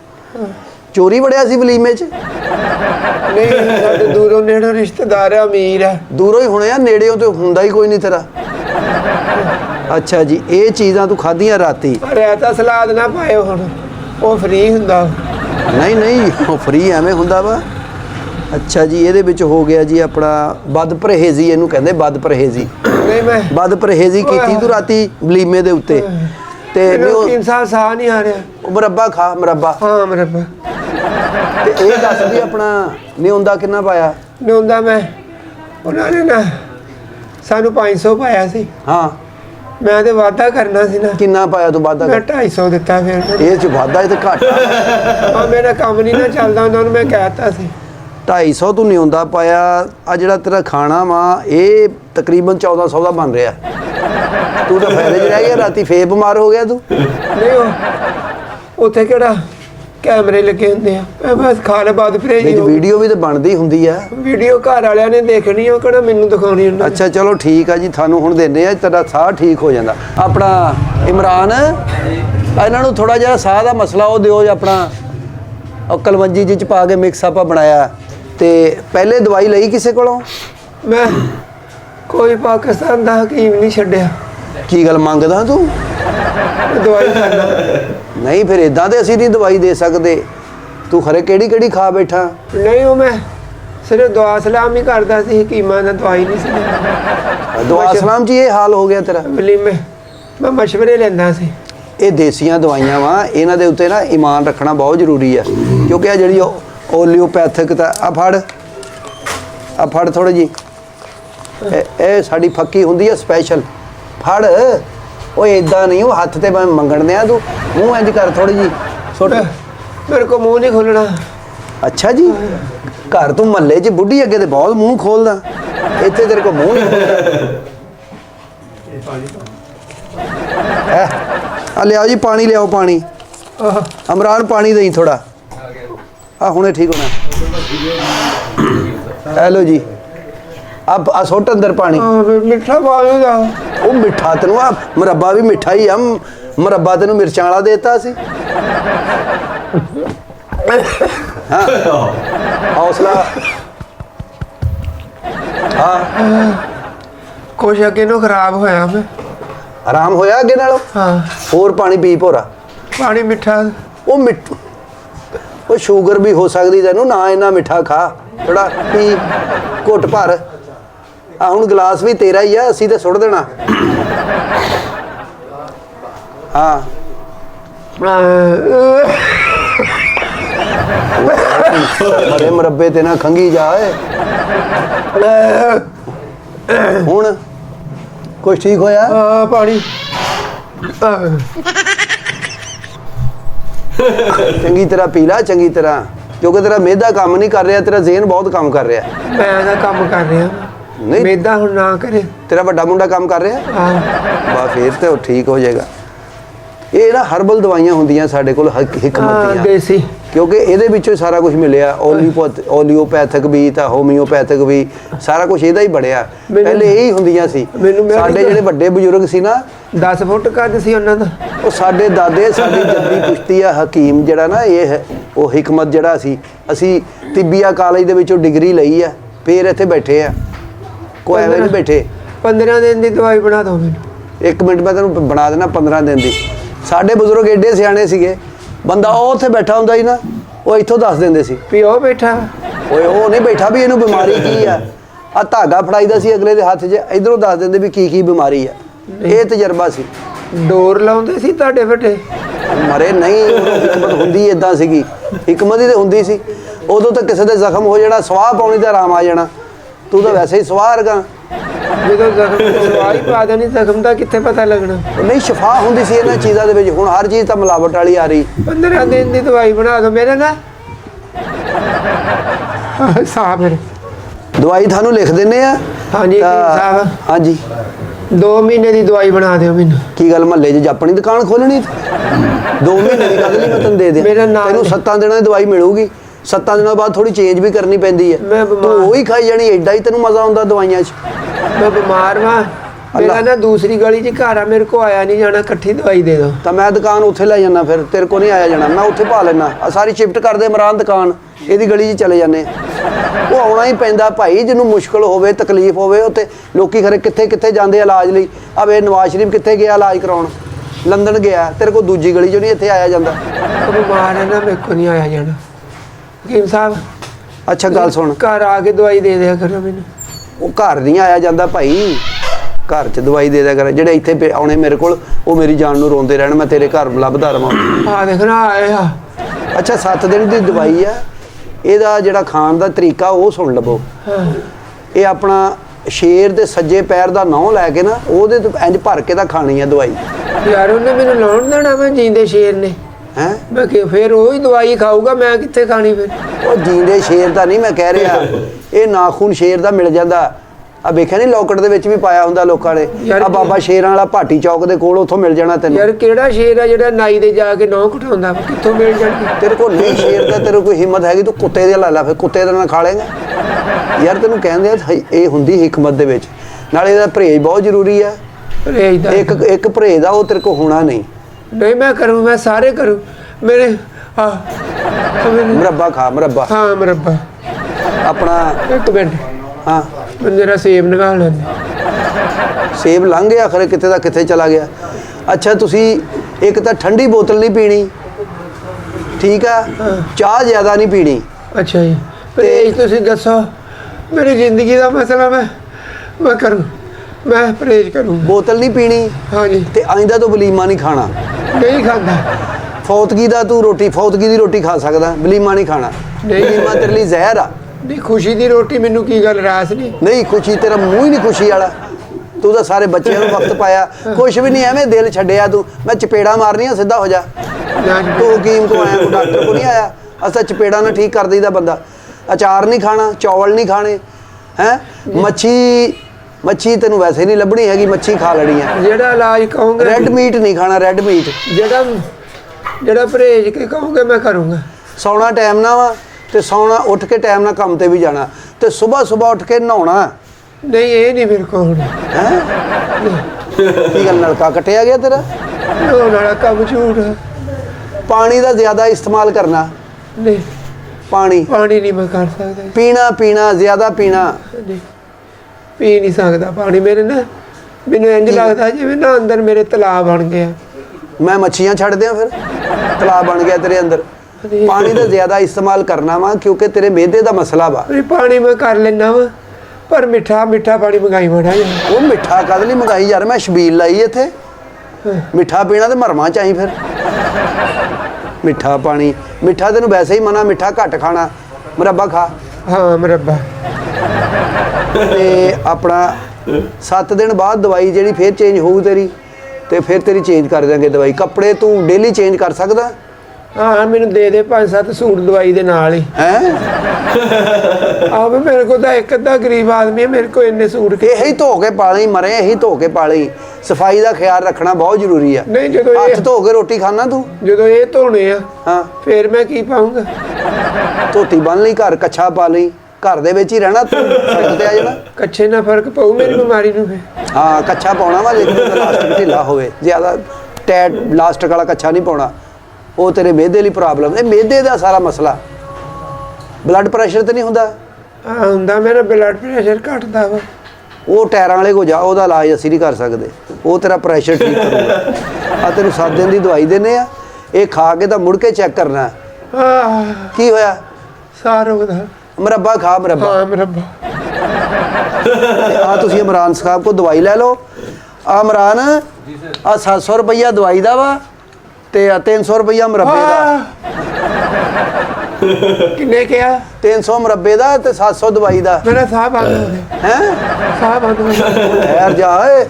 ਚੋਰੀ ਵੜਿਆ ਸੀ ਵਲੀਮੇ 'ਚ? ਨਹੀਂ ਸਾਡੇ ਦੂਰੋਂ ਨੇੜੇ ਰਿਸ਼ਤੇਦਾਰ ਆ ਅਮੀਰ ਆ। ਦੂਰੋਂ ਹੀ ਹੋਣੇ ਆ ਨੇੜਿਓਂ ਤੇ ਹੁੰਦਾ ਹੀ ਕੋਈ ਨਹੀਂ ਤੇਰਾ। ਅੱਛਾ ਜੀ ਇਹ ਚੀਜ਼ਾਂ ਤੂੰ ਖਾਧੀਆਂ ਰਾਤੀ? ਰਾਇਤਾ ਸਲਾਦ ਨਾ ਪਾਇਓ ਹੁਣ। ਉਹ ਫ੍ਰੀ ਹੁੰਦਾ। ਨਹੀਂ ਨਹੀਂ ਉਹ ਫ੍ਰੀ ਐਵੇਂ ਹੁੰਦਾ ਵਾ। ਅੱਛਾ ਜੀ ਇਹਦੇ ਵਿੱਚ ਹੋ ਗਿਆ ਜੀ ਆਪਣਾ ਬਦ ਪਰਹੇਜ਼ੀ ਇਹਨੂੰ ਕਹਿੰਦੇ ਬਦ ਪਰਹੇਜ਼ੀ। ਨਹੀਂ ਮੈਂ ਬਦ ਪਰਹੇਜ਼ੀ ਕੀਤੀ ਤੂੰ ਰਾਤੀ ਵਲੀਮੇ ਦੇ ਉੱਤੇ? ਤੇ ਮੈਨੂੰ ਨਿਉ- ਹਕੀਮ ਸਾਹਿਬ ਸਾਹ ਨਹੀਂ ਆ ਰਿਹਾ? ਉਹ ਮੁਰੱਬਾ ਖਾ ਮੁਰੱਬਾ। ਹਾਂ ਮੁਰੱਬਾ। ਤੇ ਇਹ ਦੱਸ ਵੀ ਆਪਣਾ ਨਿਉਂਦਾ ਕਿੰਨਾ ਪਾਇਆ? ਨਿਉਂਦਾ ਮੈਂ ਉਹਨਾਂ ਨੇ ਨਾ ਸਾਨੂੰ 500 ਪਾਇਆ ਸੀ। ਹਾਂ। ਮੈਂ ਤੇ ਵਾਅਦਾ ਕਰਨਾ ਸੀ ਨਾ। ਕਿੰਨਾ ਪਾਇਆ ਤੂੰ ਵਾਧਾ ਮੈਂ 250 ਦਿੱਤਾ ਫਿਰ। ਇਹ ਚ ਵਾਧਾ ਇਹ ਤੇ ਘੱਟ ਮੇਰਾ ਕੰਮ ਨਹੀਂ ਨਾ ਚੱਲਦਾ ਉਹਨਾਂ ਨੂੰ ਮੈਂ ਕਹਿਤਾ ਸੀ। 250 ਤੂੰ ਨਿਉਂਦਾ ਪਾਇਆ ਆ ਜਿਹੜਾ ਤੇਰਾ ਖਾਣਾ ਵਾ ਇਹ ਤਕਰੀਬਨ 1400 ਦਾ ਬਣ ਰਿਹਾ। ਤੂੰ ਤਾਂ ਫਾਇਦੇ 'ਚ ਰਹਿ ਗਿਆ ਰਾਤੀ ਫੇਰ ਬਿਮਾਰ ਹੋ ਗਿਆ ਤੂੰ। ਨਹੀਂ ਉਹ ਉੱਥੇ ਕਿਹੜਾ ਕੈਮਰੇ ਲੱਗੇ ਹੁੰਦੇ ਆ। ਮੈਂ ਬਸ ਬਾਦ ਵਿੱਚ ਫਰੇਜ ਵੀਡੀਓ ਵੀ ਤਾਂ ਬਣਦੀ ਹੁੰਦੀ ਆ। ਵੀਡੀਓ ਘਰ ਵਾਲਿਆਂ ਨੇ ਦੇਖਣੀ ਉਹ ਕਿਹੜਾ ਮੈਨੂੰ ਦਿਖਾਉਣੀ ਉਹਨਾਂ ਨੇ। ਅੱਛਾ ਚਲੋ ਠੀਕ ਆ ਜੀ ਤੁਹਾਨੂੰ ਹੁਣ ਦਿੰਦੇ ਆ ਤੇਰਾ ਸਾਹ ਠੀਕ ਹੋ ਜਾਂਦਾ। ਆਪਣਾ ਇਮਰਾਨ ਇਹਨਾਂ ਨੂੰ ਥੋੜਾ ਜਿਹਾ ਸਾਹ ਦਾ ਮਸਲਾ ਉਹ ਦਿਓ ਜੀ ਆਪਣਾ ਉਹ ਕਲਵੰਜੀ ਚ ਪਾ ਕੇ ਮਿਕਸ ਆਪਾਂ ਬਣਾਇਆ। ਤੇ ਪਹਿਲੇ ਦਵਾਈ ਲਈ ਕਿਸੇ ਕੋਲੋਂ? ਮੈਂ ਕੋਈ ਪਾਕਿਸਤਾਨ ਦਾ ਹਕੀਮ ਨਹੀਂ ਛੱਡਿਆ। ਕੀ ਗੱਲ ਮੰਗਦਾ ਤੂੰ? ਦਵਾਈ ਖਾਣਾ ਨਹੀਂ ਫਿਰ ਇਦਾਂ ਤੇ ਅਸੀਂ ਨਹੀਂ ਦਵਾਈ ਦੇ ਸਕਦੇ। ਤੂੰ ਖਰੇ ਕਿਹੜੀ ਕਿਹੜੀ ਖਾ ਬੈਠਾ? ਨਹੀਂ ਉਹ ਮੈਂ ਸਿਰਫ ਦੁਆ ਸਲਾਮ ਹੀ ਕਰਦਾ ਸੀ ਹਕੀਮਾਂ ਦਾ ਦਵਾਈ ਨਹੀਂ ਸੀ। ਦੁਆ ਸਲਾਮ ਜੀ ਇਹ ਹਾਲ ਹੋ ਗਿਆ ਤੇਰਾ? ਬਲੀ ਮੈਂ ਮੈਂ ਮਸ਼ਵਰੇ ਲੈਂਦਾ ਸੀ। ਇਹ ਦੇਸੀਆਂ ਦਵਾਈਆਂ ਵਾ ਇਹਨਾਂ ਦੇ ਉੱਤੇ ਨਾ ਈਮਾਨ ਰੱਖਣਾ ਬਹੁਤ ਜ਼ਰੂਰੀ ਆ। ਕਿਉਂਕਿ ਆ ਜਿਹੜੀ ਓਲੀਓਪੈਥਿਕ ਤਾਂ ਆ ਫੜ। ਆ ਫੜ ਥੋੜੀ ਜੀ ਇਹ ਇਹ ਸਾਡੀ ਫੱਕੀ ਹੁੰਦੀ ਆ ਸਪੈਸ਼ਲ। ਫੜ। ਓਏ ਇਦਾਂ ਨਹੀਂ ਉਹ ਹੱਥ ਤੇ ਮੈਂ ਮੰਗਣ ਦਿਆਂ ਤੂੰ। ਮੂੰਹ ਇੰਜ ਕਰ ਥੋੜੀ ਜੀ ਸੁੱਟ। ਮੇਰੇ ਕੋ ਮੂੰਹ ਨਹੀਂ ਖੁੱਲਣਾ। ਅੱਛਾ ਜੀ। ਘਰ ਤੋਂ ਮਹੱਲੇ 'ਚ ਬੁੱਢੀ ਅੱਗੇ ਤੇ ਬਹੁਤ ਮੂੰਹ ਖੋਲਦਾ। ਇੱਥੇ ਤੇਰੇ ਕੋ ਮੂੰਹ ਨਹੀਂ। ਖੁੱਲਦਾ ਆ ਲਿਆਓ ਜੀ ਪਾਣੀ ਲਿਆਓ ਪਾਣੀ। ਅਮਰਾਨ ਪਾਣੀ ਦੇਈ ਥੋੜਾ ਆ ਹੁਣੇ ਠੀਕ ਹੋਣਾ। ਹੈਲੋ ਜੀ। ਆ ਆ ਸੁੱਟ ਅੰਦਰ ਪਾਣੀ। ਮਿੱਠਾ ਪਾਣੀ ਦਾ ਉਹ ਮਿੱਠਾ ਤੈਨੂੰ ਆ ਮੁਰੱਬਾ ਵੀ ਮਿੱਠਾ ਹੀ ਆ। ਮੁਰੱਬਾ ਤੈਨੂੰ ਮਿਰਚਾਂ ਵਾਲਾ ਦੇਤਾ ਸੀ। ਹਾਂ। ਹੌਸਲਾ। ਹਾਂ। ਕੁਛ ਅੱਗੇ ਨੂੰ ਖਰਾਬ ਹੋਇਆ ਮੈਂ ਆਰਾਮ ਹੋਇਆ ਅੱਗੇ ਨਾਲੋਂ? ਹਾਂ। ਹੋਰ ਪਾਣੀ ਪੀ ਭੋਰਾ। ਪਾਣੀ ਮਿੱਠਾ। ਉਹ ਮਿੱਠ ਉਹ ਸ਼ੂਗਰ ਵੀ ਹੋ ਸਕਦੀ ਤੈਨੂੰ ਨਾ ਇੰਨਾ ਮਿੱਠਾ ਖਾ। ਥੋੜਾ ਪੀ ਘੁੱਟ ਭਰ। ਆ ਹੁਣ ਗਲਾਸ ਵੀ ਤੇਰਾ ਹੀ ਆ ਅਸੀਂ ਤੇ ਸੁੱਟ ਦੇਣਾ। ਹਾਂ। ਆਹ, ਬੜੇ ਮਰੱਬੇ ਤੇ ਨਾ ਖੰਗੀ ਜਾਏ ਹੁਣ ਕੁਛ ਠੀਕ ਹੋਇਆ? ਪਾਣੀ। ਚੰਗੀ ਤਰ੍ਹਾਂ ਪੀ ਲੈ ਚੰਗੀ ਤਰ੍ਹਾਂ। ਕਿਉਂਕਿ ਤੇਰਾ ਮਿਹਦਾ ਕੰਮ ਨਹੀਂ ਕਰ ਰਿਹਾ ਤੇਰਾ ਜ਼ਿਹਨ ਬਹੁਤ ਕੰਮ ਕਰ ਰਿਹਾ। ਮੈਂ ਤਾਂ ਕੰਮ ਕਰ ਰਿਹਾ। ਨਹੀਂ। ਮੇਦਾ ਹੁਣ ਨਾ ਕਰੇ। ਤੇਰਾ ਵੱਡਾ ਮੁੰਡਾ ਕੰਮ ਕਰ ਰਿਹਾ? ਆਹ, ਬਾ ਫੇਰ ਤੇ ਉਹ ਠੀਕ ਹੋ ਜਾਏਗਾ। ਇਹ ਨਾ ਹਰਬਲ ਦਵਾਈਆਂ ਹੁੰਦੀਆਂ ਸਾਡੇ ਕੋਲ ਹਕ- ਆਹ, ਹਕਮਤੀਆਂ। ਦੇਸੀ। ਕਿਉਂਕਿ ਇਹਦੇ ਵਿੱਚੋਂ ਹੀ ਸਾਰਾ ਕੁਝ ਮਿਲਿਆ। ਓਲੀਓਪੈਥ ਓਲੀਓਪੈਥਿਕ ਵੀ ਤਾਂ ਹੋਮਿਓਪੈਥਿਕ ਵੀ ਸਾਰਾ ਕੁਝ ਇਹਦਾ ਹੀ ਮੈਨੂੰ- ਪਹਿਲੇ ਇਹ ਹੀ ਹੁੰਦੀਆਂ ਸੀ। ਸਾਡੇ ਜਿਹੜੇ ਵੱਡੇ ਬਜ਼ੁਰਗ ਸੀ ਨਾ 10 ਫੁੱਟ ਕੱਦ ਸੀ ਉਹਨਾਂ ਦਾ। ਉਹ ਸਾਡੇ ਦਾਦੇ ਸਾਡੀ ਜੱਦੀ ਪੁਸ਼ਤੀ ਆ ਹਕੀਮ ਜਿਹੜਾ ਨਾ ਇਹ ਹੈ- ਉਹ ਹਕਮਤ ਜਿਹੜਾ ਸੀ। ਅਸੀਂ ਤਿੱਬੀਆ ਕਾਲਜ ਦੇ ਵਿੱਚੋਂ ਡਿਗਰੀ ਲਈ ਆ ਫੇਰ ਇੱਥੇ ਬੈਠੇ ਆ। ਕੋਈ ਐਵੇਂ ਨਹੀਂ ਬੈਠੇ। 15 ਦਿਨ ਦੀ ਦਵਾਈ ਬਣਾ ਦਿਓ ਮੈਨੂੰ। ਇੱਕ ਮਿੰਟ ਮੈਂ ਤੈਨੂੰ ਬਣਾ ਦੇਣਾ 15 ਦਿਨ ਦੀ। ਸਾਡੇ ਬਜ਼ੁਰਗ ਏਡੇ ਸਿਆਣੇ ਸੀਗੇ। ਬੰਦਾ ਉਹ ਉੱਥੇ ਬੈਠਾ ਹੁੰਦਾ ਸੀ ਨਾ ਉਹ ਇੱਥੋਂ ਦੱਸ ਦਿੰਦੇ ਸੀ। ਵੀ ਉਹ ਬੈਠਾ। ਓਏ ਉਹ ਨਹੀਂ ਬੈਠਾ ਵੀ ਇਹਨੂੰ ਬਿਮਾਰੀ ਕੀ ਆ? ਆ ਧਾਗਾ ਫੜਾਈਦਾ ਸੀ ਅਗਲੇ ਦੇ ਹੱਥ 'ਚ ਇਧਰੋਂ ਦੱਸ ਦਿੰਦੇ ਵੀ ਕੀ ਕੀ ਬਿਮਾਰੀ ਆ। ਇਹ ਤਜਰਬਾ ਸੀ। ਡੋਰ ਲਾਉਂਦੇ ਸੀ ਤੁਹਾਡੇ ਵੱਡੇ ਮਰੇ ਨਹੀਂ ਹਕਮਤ ਹੁੰਦੀ ਇਦਾਂ ਸੀਗੀ। ਹਕਮਤ ਹੀ ਤੇ ਹੁੰਦੀ ਸੀ। ਉਦੋਂ ਤਾਂ ਕਿਸੇ ਦੇ ਜ਼ਖਮ ਹੋ ਜਾਣਾ ਸਵਾਹ ਪਾਉਣੀ ਤੇ ਆਰਾਮ ਆ ਜਾਣਾ। ਤੂੰ ਤਾਂ ਵੈਸੇ ਹੀ ਸਵਾਹ ਰਗਾ ਜਦੋਂ ਜ਼ਖਮ ਤੇ ਸਵਾਈ ਪਾ ਦੇਣੀ ਜ਼ਖਮ ਦਾ ਕਿੱਥੇ ਪਤਾ ਲੱਗਣਾ? ਨਹੀਂ ਸ਼ਿਫਾ ਹੁੰਦੀ ਸੀ ਇਹਨਾਂ ਚੀਜ਼ਾਂ ਦੇ ਵਿੱਚ। ਹੁਣ ਹਰ ਚੀਜ਼ ਤਾਂ ਮਿਲਾਵਟ ਵਾਲੀ ਆ ਰਹੀ। 15 ਦਿਨ ਦੀ ਦਵਾਈ ਬਣਾ ਦਿਓ ਮੇਰੇ ਨਾਲ। ਸਾਹ ਮੇਰੇ ਦਵਾਈ ਤੁਹਾਨੂੰ ਲਿਖ ਦਿੰਨੇ ਆ? ਹਾਂਜੀ ਸਾਹਿਬ ਹਾਂਜੀ। 2 ਮਹੀਨੇ ਦੀ ਦਵਾਈ ਬਣਾ ਦਿਓ ਮੈਨੂੰ। ਕੀ ਗੱਲ ਮਹੱਲੇ 'ਚ ਆਪਣੀ ਦੁਕਾਨ ਖੋਲਣੀ? ਦੋ ਮਹੀਨੇ ਦੀ ਕਦ ਲਈ ਮੈਂ ਤੈਨੂੰ ਦੇ ਦੇ। ਮੇਰਾ ਨਾਮ- ਤੈਨੂੰ ਸੱਤਾਂ ਦਿਨਾਂ ਦੀ ਦਵਾਈ ਮਿਲੂਗੀ। ਸੱਤਾਂ ਦਿਨਾਂ ਬਾਅਦ ਥੋੜੀ ਚੇਂਜ ਵੀ ਕਰਨੀ ਪੈਂਦੀ ਹੈ। ਮੈਂ ਤੂੰ ਬਿਮਾਰ- ਉਹ ਹੀ ਖਾਈ ਜਾਣੀ ਐਡਾ ਹੀ ਤੈਨੂੰ ਮਜ਼ਾ ਆਉਂਦਾ ਦਵਾਈਆਂ 'ਚ। ਮੈਂ ਬਿਮਾਰ ਵਾਂ। ਮੇਰਾ ਨਾ ਦੂਸਰੀ ਗਲੀ 'ਚ ਘਰ ਆ ਮੇਰੇ ਕੋ ਆਇਆ ਨਹੀਂ ਜਾਣਾ ਇਕੱਠੀ ਦਵਾਈ ਦੇ ਦਿਓ ਤਾਂ ਮੈਂ ਦੁਕਾਨ ਉੱਥੇ ਲੈ ਜਾਣਾ ਫਿਰ ਤੇਰੇ ਕੋ ਨਹੀਂ ਆਇਆ ਜਾਣਾ ਮੈਂ ਉੱਥੇ ਪਾ ਲੈਣਾ ਆ ਸਾਰੀ ਸ਼ਿਫਟ ਕਰਦੇ ਇਮਰਾਨ ਦੁਕਾਨ ਇਹਦੀ ਗਲੀ 'ਚ ਚਲੇ ਜਾਂਦੇ। ਉਹ ਆਉਣਾ ਹੀ ਪੈਂਦਾ ਭਾਈ ਜਿਹਨੂੰ ਮੁਸ਼ਕਲ ਹੋਵੇ ਤਕਲੀਫ ਹੋਵੇ ਉੱਥੇ ਲੋਕੀ ਖਰੇ ਕਿੱਥੇ ਕਿੱਥੇ ਜਾਂਦੇ ਇਲਾਜ ਲਈ। ਆ ਵੇ ਨਵਾਜ਼ ਸ਼ਰੀਫ ਕਿੱਥੇ ਗਿਆ ਇਲਾਜ ਕਰਾਉਣ? ਲੰਡਨ ਗਿਆ ਤੇਰੇ ਕੋ ਦੂਜੀ ਗਲੀ 'ਚੋਂ ਨਹੀਂ ਇੱਥੇ ਆਇਆ ਜਾਂਦਾ। ਉਹ ਬਿਮਾਰ ਹੈ ਨਾ ਮੇਰੇ ਕੋ ਨਹੀਂ ਆਇਆ ਜਾਣਾ। ਹਕੀਮ ਸਾਹਿਬ ਅੱਛਾ ਗੱਲ ਸੁਣ। ਘਰ ਆ ਕੇ ਦਵਾਈ ਦੇ ਦਿਆ ਕਰੋ ਮੈਨੂੰ। ਉਹ ਘਰ ਨਹੀਂ ਆਇਆ ਜਾਂਦਾ ਭਾਈ। ਘਰ 'ਚ ਦਵਾਈ ਦੇ ਦਿਆ ਕਰ। ਜਿਹੜੇ ਇੱਥੇ ਆਉਣੇ ਮੇਰੇ ਕੋਲ ਉਹ ਮੇਰੀ ਜਾਨ ਨੂੰ ਰੋਂਦੇ ਰਹਿਣ ਮੈਂ ਤੇਰੇ ਘਰ ਲੱਭਦਾ ਰਵਾਂ। ਆ ਦੇਖਣਾ ਆਇਆ ਅੱਛਾ 7 ਦਿਨ ਦੀ ਦਵਾਈ ਆ। ਇਹਦਾ ਜਿਹੜਾ ਖਾਣ ਦਾ ਤਰੀਕਾ ਉਹ ਸੁਣ ਲਵੋ। ਇਹ ਆਪਣਾ ਸ਼ੇਰ ਦੇ ਸੱਜੇ ਪੈਰ ਦਾ ਨਹੁੰ ਲੈ ਕੇ ਨਾ ਉਹਦੇ ਤੇ ਇੰਜ ਭਰ ਕੇ ਤਾਂ ਖਾਣੀ ਆ ਦਵਾਈ। ਯਾਰ ਉਹਨੇ ਮੈਨੂੰ ਲਾਉਣ ਦੇਣਾ ਮੈਂ ਜੀਂਦੇ ਸ਼ੇਰ ਨੇ। ਹੈ? ਮੈਂ ਕਿ ਫਿਰ ਉਹ ਹੀ ਦਵਾਈ ਖਾਊਗਾ ਮੈਂ ਕਿੱਥੇ ਖਾਣੀ ਫਿਰ? ਉਹ ਜੀਂਦੇ ਸ਼ੇਰ ਦਾ ਨਹੀਂ ਮੈਂ ਕਹਿ ਰਿਹਾ। ਇਹ ਨਾਖੂਨ ਸ਼ੇਰ ਦਾ ਮਿਲ ਜਾਂਦਾ। ਆ ਵੇਖਿਆ ਨਹੀਂ ਲੋਕਟ ਦੇ ਵਿੱਚ ਵੀ ਪਾਇਆ ਹੁੰਦਾ ਲੋਕਾਂ ਨੇ? ਯਾਰ ਆ ਬਾਬਾ ਸ਼ੇਰਾਂ ਵਾਲਾ ਭਾਟੀ ਚੌਕ ਦੇ ਕੋਲ ਉੱਥੋਂ ਮਿਲ ਜਾਣਾ ਤੈਨੂੰ। ਯਾਰ ਕਿਹੜਾ ਸ਼ੇਰ ਆ ਜਿਹੜਾ ਨਾਈ ਦੇ ਜਾ ਕੇ ਨੌ ਘਟਾਉਂਦਾ ਕਿੱਥੋਂ ਮਿਲ ਜਾਣਗੇ ਤੇਰੇ ਕੋਲ ਨਹੀਂ ਸ਼ੇਰ ਦਾ ਤੇਰੇ ਕੋਈ ਹਿੰਮਤ ਹੈਗੀ ਤੂੰ ਕੁੱਤੇ ਦੇ ਲਾ ਲਾ ਫਿਰ ਕੁੱਤੇ ਦੇ ਨਾਲ ਖਾ ਲੇਗਾ। ਯਾਰ ਤੈਨੂੰ ਕਹਿੰਦੇ ਆ ਇਹ ਹੁੰਦੀ ਹਕਮਤ ਦੇ ਵਿੱਚ। ਨਾਲੇ ਇਹਦਾ ਪਰਹੇਜ਼ ਬਹੁਤ ਜ਼ਰੂਰੀ ਆ। ਪਰਹੇਜ ਦਾ ਇੱਕ ਇੱਕ ਪਰਹੇਜ਼ ਆ ਉਹ ਤੇਰੇ ਕੋਲ ਹੋਣਾ ਨਹੀਂ। ਨਹੀਂ ਮੈਂ ਕਰੂੰ ਮੈਂ ਸਾਰੇ ਕਰੂੰ। ਮੇਰੇ ਹਾਂ ਮੁਰੱਬਾ ਖਾ ਮੁਰੱਬਾ। ਹਾਂ ਮਰੱਬਾ। ਆਪਣਾ ਇੱਕ ਮਿੰਟ। ਹਾਂ। ਜਰਾ ਸੇਬ ਨਿਕਾਲ ਲੈਂਦੇ। ਸੇਬ ਲੰਘ ਗਿਆ ਖਰੇ ਕਿਤੇ ਦਾ ਕਿੱਥੇ ਚਲਾ ਗਿਆ। ਅੱਛਾ ਤੁਸੀਂ ਇੱਕ ਤਾਂ ਠੰਡੀ ਬੋਤਲ ਨਹੀਂ ਪੀਣੀ। ਠੀਕ ਆ ਚਾਹ ਜ਼ਿਆਦਾ ਨਹੀਂ ਪੀਣੀ। ਅੱਛਾ ਜੀ। ਪਰਹੇਜ ਤੁਸੀਂ ਦੱਸੋ ਮੇਰੀ ਜ਼ਿੰਦਗੀ ਦਾ ਮਸਲਾ ਮੈਂ ਮੈਂ ਕਰੂੰ। ਮੈਂ ਪਰਹੇਜ ਕਰੂੰ। ਬੋਤਲ ਨਹੀਂ ਪੀਣੀ? ਹਾਂਜੀ। ਤੇ ਆਇੰਦਾ ਤੋਂ ਬਲੀਮਾ ਨਹੀਂ ਖਾਣਾ। ਨਹੀਂ ਖਾਂਦਾ। ਫੌਤਗੀ ਦਾ ਤੂੰ ਰੋਟੀ ਫੌਤਗੀ ਦੀ ਰੋਟੀ ਖਾ ਸਕਦਾ ਬਲੀਮਾ ਨਹੀਂ ਖਾਣਾ। ਨਹੀਂ। ਬਲੀਮਾ ਤੇਰੇ ਲਈ ਜ਼ਹਿਰ ਆ। ਨਹੀਂ ਖੁਸ਼ੀ ਦੀ ਰੋਟੀ ਮੈਨੂੰ ਕੀ ਗੱਲ ਰਾਸ ਨਹੀਂ? ਨਹੀਂ ਖੁਸ਼ੀ ਤੇਰਾ ਮੂੰਹ ਹੀ ਨਹੀਂ ਖੁਸ਼ੀ ਵਾਲਾ। ਤੂੰ ਤਾਂ ਸਾਰੇ ਬੱਚਿਆਂ ਨੂੰ ਵਕਤ ਪਾਇਆ। ਕੁਛ ਵੀ ਨਹੀਂ ਐਵੇਂ ਦਿਲ ਛੱਡਿਆ ਤੂੰ। ਮੈਂ ਚਪੇੜਾ ਮਾਰਨੀਆਂ ਸਿੱਧਾ ਹੋ ਜਾ। ਨਾ ਤੂੰ ਹਕੀਮ ਕੋ ਆਇਆ ਤੂੰ ਡਾਕਟਰ ਕੋ ਨਹੀਂ ਆਇਆ। ਅਸਾਂ ਚਪੇੜਾ ਨਾਲ ਠੀਕ ਕਰ ਦਈਦਾ ਬੰਦਾ। ਅਚਾਰ ਨਹੀਂ ਖਾਣਾ ਚੌਲ ਨਹੀਂ ਖਾਣੇ ਹੈ? ਮੱਛੀ ਮੱਛੀ ਤੈਨੂੰ ਵੈਸੇ ਨਹੀਂ ਲੱਭਣੀ ਹੈਗੀ ਮੱਛੀ ਖਾ ਲੈਣੀ ਹੈ ਜਿਹੜਾ ਇਲਾਜ ਕਹੋਗੇ ਰੈੱਡ ਮੀਟ ਨਹੀਂ ਖਾਣਾ ਰੈੱਡ ਮੀਟ ਜਿਹੜਾ ਜਿਹੜਾ ਪਰਹੇਜ ਕੇ ਕਹੋਗੇ ਮੈਂ ਕਰੂੰਗਾ। ਸੌਣਾ ਟਾਈਮ ਨਾਲ ਵਾ। ਤੇ ਸੌਣਾ ਉੱਠ ਕੇ ਟਾਈਮ ਨਾਲ ਕੰਮ ਤੇ ਵੀ ਜਾਣਾ। ਤੇ ਸਵੇਰ ਸਵੇਰ ਉੱਠ ਕੇ ਨਹਾਉਣਾ। ਨਹੀਂ ਇਹ ਨਹੀਂ ਮੇਰੇ ਕੋਲ ਹੋਣਾ ਹੈ? ਕੀ ਗੱਲ ਨਲਕਾ ਕੱਟਿਆ ਗਿਆ ਤੇਰਾ? ਨਹਾਉਣ ਵਾਲਾ ਕੰਮ ਝੂਠ। ਪਾਣੀ ਦਾ ਜ਼ਿਆਦਾ ਇਸਤੇਮਾਲ ਕਰਨਾ। ਨਹੀਂ। ਪਾਣੀ। ਪਾਣੀ ਨਹੀਂ ਮੈਂ ਕਰ ਸਕਦਾ। ਪੀਣਾ ਪੀਣਾ ਜ਼ਿਆਦਾ ਪੀਣਾ। ਨਹੀਂ। ਪੀ ਨਹੀਂ ਸਕਦਾ ਪਾਣੀ ਮੇਰੇ ਨਾ। ਮੈਨੂੰ ਇੰਜ ਲੱਗਦਾ ਜਿਵੇਂ ਨਾ ਅੰਦਰ ਮੇਰੇ ਤਲਾਬ ਬਣ ਗਿਆ। ਮੈਂ ਮੱਛੀਆਂ ਛੱਡ ਦਿਆਂ ਫਿਰ? ਤਲਾਬ ਬਣ ਗਿਆ ਤੇਰੇ ਅੰਦਰ। ਪਾਣੀ ਦਾ ਜ਼ਿਆਦਾ ਇਸਤੇਮਾਲ ਕਰਨਾ ਵਾ ਕਿਉਂਕਿ ਤੇਰੇ ਮਿਹਦੇ ਦਾ ਮਸਲਾ ਵਾ। ਵੀ ਪਾਣੀ ਮੈਂ ਕਰ ਲੈਣਾ ਵਾ ਪਰ ਮਿੱਠਾ ਮਿੱਠਾ ਪਾਣੀ ਮੰਗਾਈ ਮੜਾ ਉਹ ਮਿੱਠਾ ਕਦ ਲਈ ਮੰਗਾਈ? ਯਾਰ ਮੈਂ ਛਬੀਲ ਲਾਈ ਇੱਥੇ। ਮਿੱਠਾ ਪੀਣਾ ਤੇ ਮਰਮਾ ਚਾਹੀ ਫਿਰ। ਮਿੱਠਾ ਪਾਣੀ ਮਿੱਠਾ ਤੈਨੂੰ ਵੈਸੇ ਹੀ ਮਨਾ ਮਿੱਠਾ ਘੱਟ ਖਾਣਾ। ਮੁਰੱਬਾ ਖਾ। ਹਾਂ ਮਰੱਬਾ। ਤੇ ਆਪਣਾ 7 ਦਿਨ ਬਾਅਦ ਦਵਾਈ ਜਿਹੜੀ ਫੇਰ ਚੇਂਜ ਹੋਊ ਤੇਰੀ ਤੇ ਫਿਰ ਤੇਰੀ ਚੇਂਜ ਕਰ ਦਾਂਗੇ ਦਵਾਈ। ਕੱਪੜੇ ਤੂੰ ਡੇਲੀ ਚੇਂਜ ਕਰ ਸਕਦਾ। ਹਾਂ ਮੈਨੂੰ ਦੇ ਦੇ ਪੰਜ ਸੱਤ ਸੂਟ ਦਵਾਈ ਦੇ ਨਾਲ ਹੀ। ਹੈ? ਆ ਵੀ ਮੇਰੇ ਕੋਲ ਤਾਂ ਇੱਕ ਅੱਧਾ ਗਰੀਬ ਆਦਮੀ ਹੈ ਮੇਰੇ ਕੋਲ ਇੰਨੇ ਸੂਟ ਕਿ ਇਹੀ ਧੋ ਕੇ ਪਾਲੀ ਮਰੇ ਇਹੀ ਧੋ ਕੇ ਪਾਲੀ। ਸਫ਼ਾਈ ਦਾ ਖਿਆਲ ਰੱਖਣਾ ਬਹੁਤ ਜ਼ਰੂਰੀ ਆ। ਨਹੀਂ ਜਦੋਂ ਇਹ ਹੱਥ ਧੋ ਕੇ ਰੋਟੀ ਖਾਣਾ ਤੂੰ? ਜਦੋਂ ਇਹ ਧੋਣੇ ਆ ਹਾਂ। ਫੇਰ ਮੈਂ ਕੀ ਪਾਉਂਗਾ ਧੋਤੀ ਬੰਨ ਲਈ ਘਰ ਕੱਛਾ ਪਾ ਲਈ। ਘਰ ਦੇ ਵਿੱਚ ਹੀ ਰਹਿਣਾ ਤੂੰ ਸੜਕ ਤੇ ਆ ਜਾਣਾ। ਕੱਛੇ ਨਾਲ ਫ਼ਰਕ ਪਊ ਮੇਰੀ ਬਿਮਾਰੀ ਨੂੰ ਫੇਰ। ਹਾਂ ਕੱਛਾ ਪਾਉਣਾ ਵਾ ਲੇਕਿਨ ਲਾਸਟਿਕ ਢਿੱਲਾ ਹੋਵੇ ਜ਼ਿਆਦਾ ਟੈਟ ਲਾਸਟਿਕ ਵਾਲਾ ਕੱਛਾ ਨਹੀਂ ਪਾਉਣਾ। ਉਹ ਤੇਰੇ ਮਿਹਦੇ ਲਈ ਪ੍ਰੋਬਲਮ ਇਹ ਮਿਹਦੇ ਦਾ ਸਾਰਾ ਮਸਲਾ। ਬਲੱਡ ਪ੍ਰੈਸ਼ਰ ਤੇ ਨਹੀਂ ਹੁੰਦਾ? ਹੁੰਦਾ ਮੇਰਾ ਬਲੱਡ ਪ੍ਰੈਸ਼ਰ ਘਟਦਾ ਵਾ। ਉਹ ਟਾਇਰਾਂ ਵਾਲੇ ਕੋ ਜਾ ਉਹਦਾ ਇਲਾਜ ਅਸੀਂ ਨਹੀਂ ਕਰ ਸਕਦੇ। ਉਹ ਤੇਰਾ ਪ੍ਰੈਸ਼ਰ ਠੀਕ ਕਰੂਗਾ। ਆ ਤੈਨੂੰ 7 ਦਿਨ ਦੀ ਦਵਾਈ ਦਿੰਨੇ ਆ। ਇਹ ਖਾ ਕੇ ਤਾਂ ਮੁੜ ਕੇ ਚੈੱਕ ਕਰਨਾ। ਕੀ ਹੋਇਆ? ਸਾਰੋ ਦਾ। ਮਰੱਬਾ ਖਾ ਮਰੱਬਾ ਹਾਂ ਮਰੱਬਾ ਆ ਤੁਸੀਂ ਇਮਰਾਨ ਸਾਹਿਬ ਕੋ ਦਵਾਈ ਲੈ ਲਓ। ਆ ਇਮਰਾਨ ਆ 700 ਰੁਪਈਆ ਦਵਾਈ ਦਾ ਵਾ। ਤੇ ਆ 300 ਰੁਪਈਆ ਮੁਰੱਬੇ ਦਾ। ਕਿੰਨੇ ਕਿਹਾ? 300 ਮੁਰੱਬੇ ਦਾ ਤੇ 700 ਦਵਾਈ ਦਾ। ਮੇਰਾ ਸਾਹ ਬੰਦ ਹੋ ਗਿਆ। ਹੈ? ਸਾਹ ਬੰਦ ਹੋ ਗਿਆ। ਠਹਿਰ ਜਾ ਓਏ।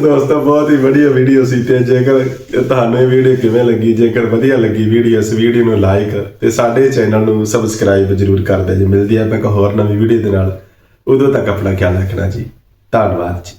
ਦੋਸਤੋ ਬਹੁਤ ਹੀ ਵਧੀਆ ਵੀਡੀਓ ਸੀ ਤੇ ਜੇਕਰ ਤੁਹਾਨੂੰ ਇਹ ਵੀਡੀਓ ਕਿਵੇਂ ਲੱਗੀ ਜੇਕਰ ਵਧੀਆ ਲੱਗੀ ਵੀਡੀਓ ਇਸ ਵੀਡੀਓ ਨੂੰ ਲਾਈਕ ਤੇ ਸਾਡੇ ਚੈਨਲ ਨੂੰ ਸਬਸਕ੍ਰਾਈਬ ਜਰੂਰ ਕਰ ਦਿਓ ਜੀ। ਮਿਲਦੀ ਹੈ ਆਪਾਂ ਇੱਕ ਹੋਰ ਨਵੀਂ ਵੀਡੀਓ ਦੇ ਨਾਲ। ਉਦੋਂ ਤੱਕ ਆਪਣਾ ਖਿਆਲ ਰੱਖਣਾ ਜੀ। ਧੰਨਵਾਦ ਜੀ।